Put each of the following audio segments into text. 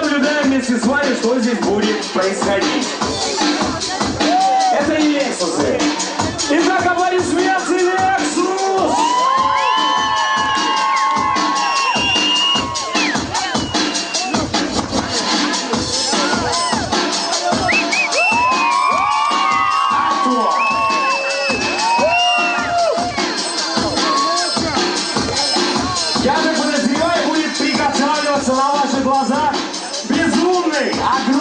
наблюдаем вместе с вами, что здесь будет происходить. Это и Лексусы. Итак, I do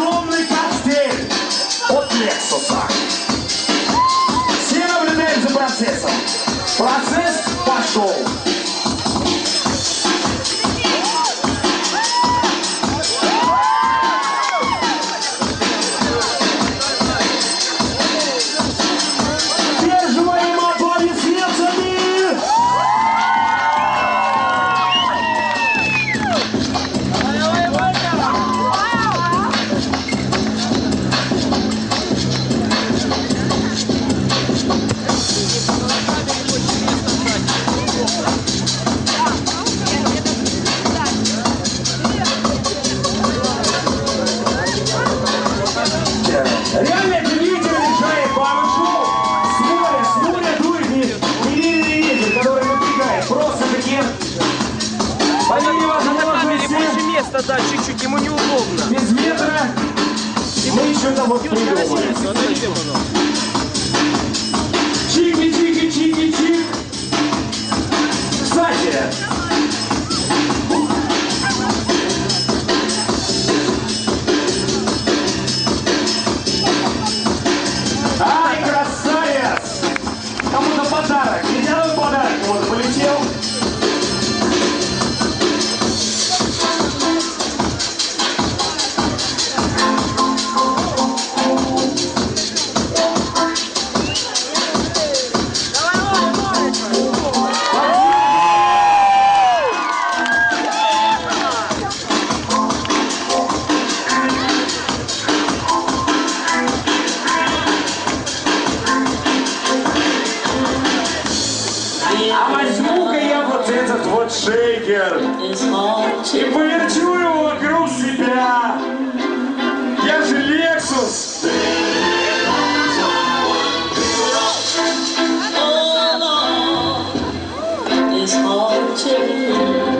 Thank you.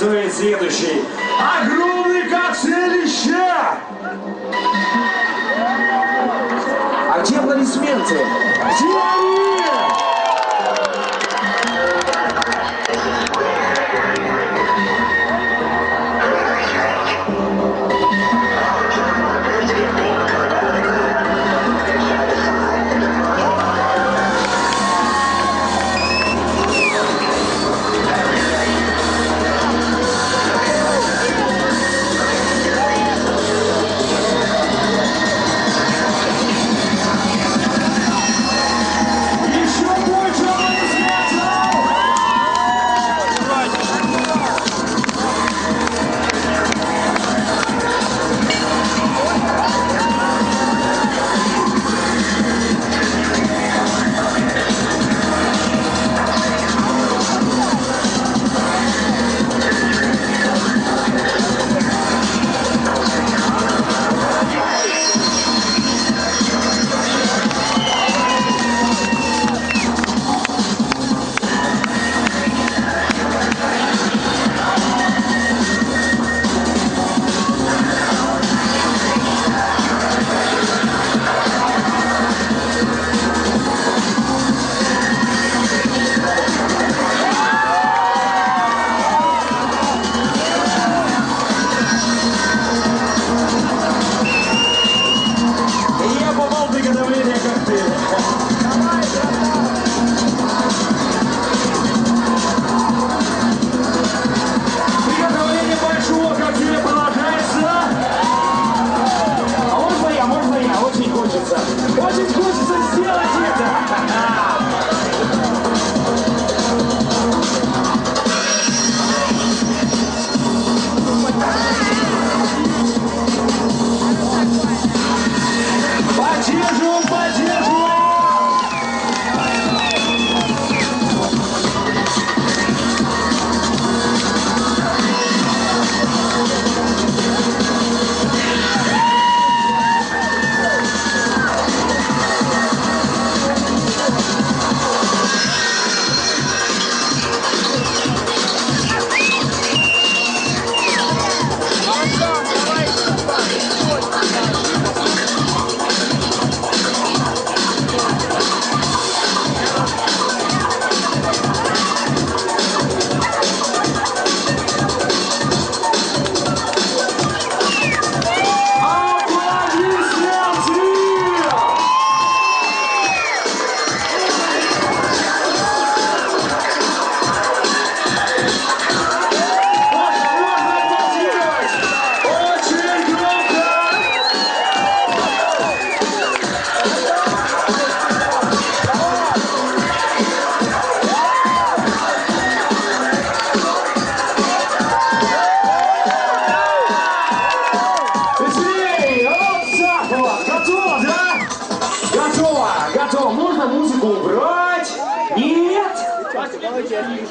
Готовить следующий. Огромный коктейлище! А где аплодисменты?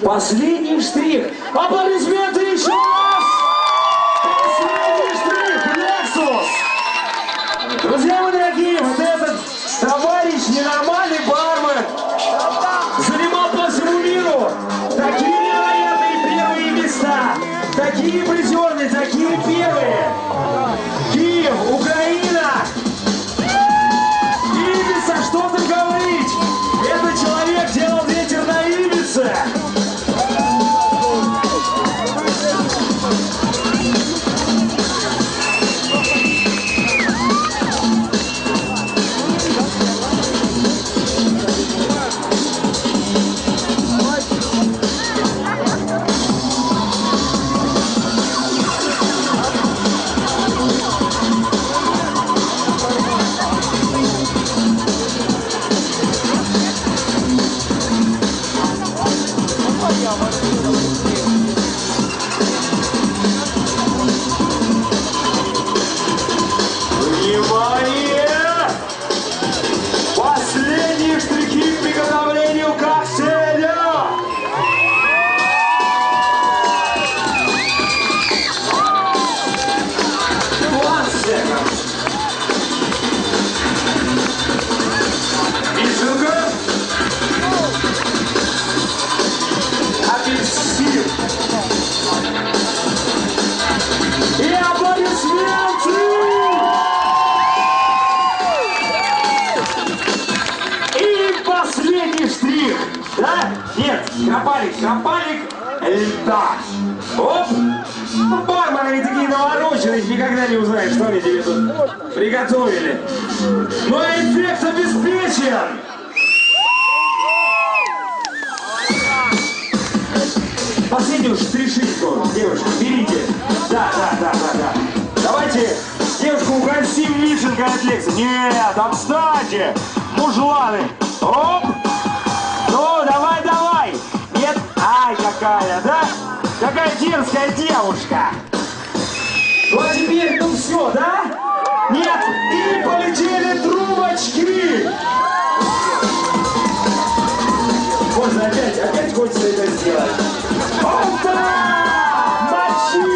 Последний штрих. Аплодисменты приготовили. Но эффект обеспечен! Последнюю штришинку, девушка, берите. Да, да, да, да, да. Давайте девушку угостим вишенкой от Лекса. Нет, отстаньте, мужланы. Оп! Ну, давай, давай. Нет? Ай, какая, да? Какая дерзкая девушка. Ну, а теперь, ну все, да? Нет, и полетели трубочки. Можно опять, опять хочется это сделать. Опа! Мочи!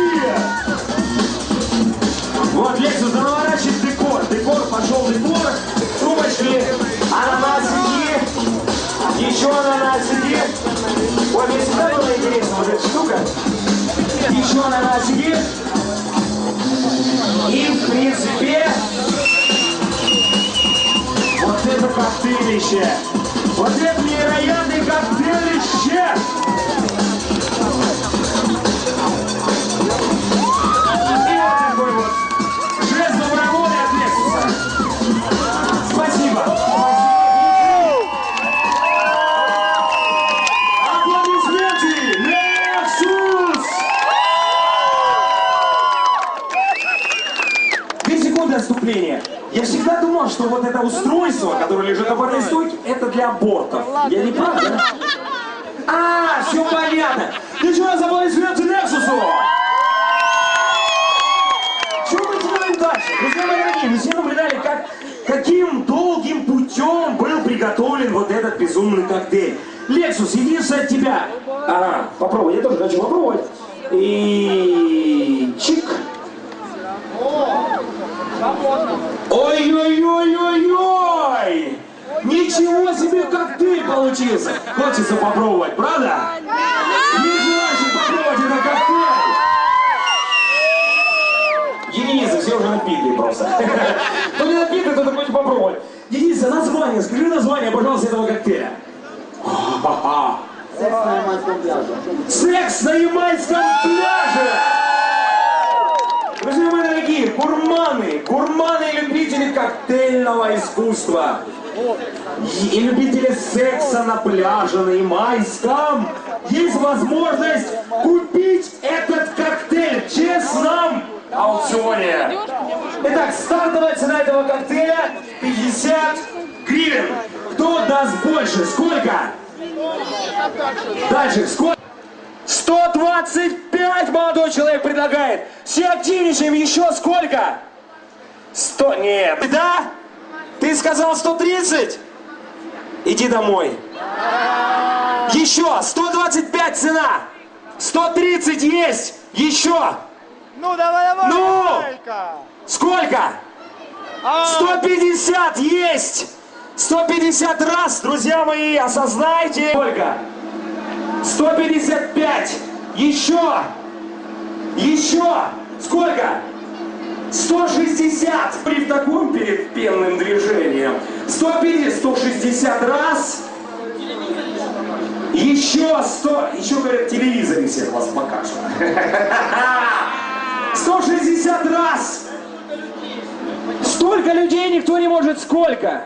Вот Лексус наворачивает декор. Декор, пошел декор. Трубочки, ананасики. Еще ананасики. Вот мне всегда было интересно вот эта штука. Еще ананасики. Коктейлище. Вот это невероятный коктейлище. И коктейль. Лексус, единственное от тебя. Ага, попробуй, я тоже хочу попробовать. И чик. Ой-ой-ой-ой-ой! Ничего себе коктейль получился! Хочется попробовать, правда? Не желающих попробовать этот коктейль! Единица, все уже напитые просто. Кто не напитый, то хочет попробовать. Единица, название, скажи название, пожалуйста, этого коктейля. Ха-ха-ха. Секс на Ямайском пляже! Друзья мои дорогие, гурманы, гурманы и любители коктейльного искусства. И любители секса на пляже на Ямайском. Есть возможность купить этот коктейль в честном аукционе. Итак, стартовая цена этого коктейля 50 гривен. Кто даст больше? Сколько? Дальше, сколько? 125 молодой человек предлагает. Все активничаем. Еще сколько? 100. Нет. Да? Ты сказал 130? Иди домой. Еще 125 цена. 130 есть. Еще. Ну давай, давай, Ну! Сколько? А, 150 есть! 150 раз, друзья мои, осознайте! Сколько? 155! Еще! Еще! Сколько? 160 при таком пенным движением. 150, 160 раз. Еще 100, еще говорят, телевизоре всех вас покажут. 160 раз. Столько людей никто не может сколько.